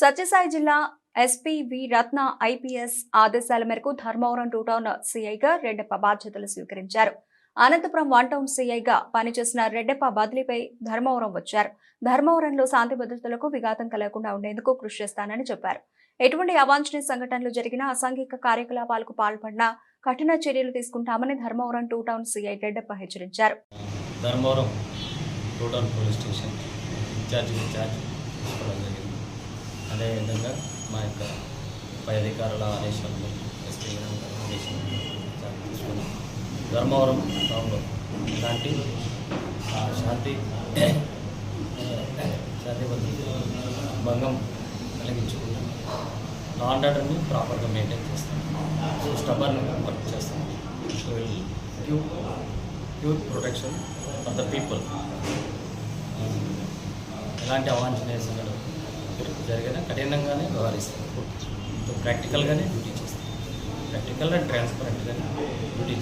సత్యసాయి జిల్లా ఎస్పీ వి రత్న ఐపీఎస్ ఆదేశాల మేరకు ధర్మవరం టూ టౌన్ సీఐగా రెడ్డప్ప బాధ్యతలు స్వీకరించారు. అనంతపురం వన్ టౌన్ సీఐగా పనిచేసిన రెడ్డప్ప బదిలీపై ధర్మవరం వచ్చారు. ధర్మవరంలో శాంతి భద్రతలకు విఘాతం కలగకుండా ఉండేందుకు కృషి చేస్తానని చెప్పారు. ఎటువంటి అవాంఛనీయ సంఘటనలు జరిగినా అసాంఘిక కార్యకలాపాలకు పాల్పడినా కఠిన చర్యలు తీసుకుంటామని Dharmavaram two town CI Reddappa హెచ్చరించారు. Dharmavaram total police station in charge in charge జరిగింది. అదేవిధంగా మా యొక్క పై అధికారుల ఆదేశాలను ఎస్పీ ఆదేశం తీసుకున్నాం ధర్మవరం టౌన్లో ఇలాంటి శాంతి శాంతి భంగం కలిగించకుండా లా అండ్ ఆర్డర్ని ప్రాపర్గా మెయింటైన్ చేస్తాం. సో స్టబర్ని వర్క్ చేస్తాం. So give pure protection for the people ఎలాంటి అవాంఛనీయ సంఘటన జరిగినా కఠినంగానే వ్యవహరిస్తాం. ప్రాక్టికల్గానే డ్యూటీ చేస్తాం. ప్రాక్టికల్ అండ్ ట్రాన్స్పరెంట్గానే డ్యూటీ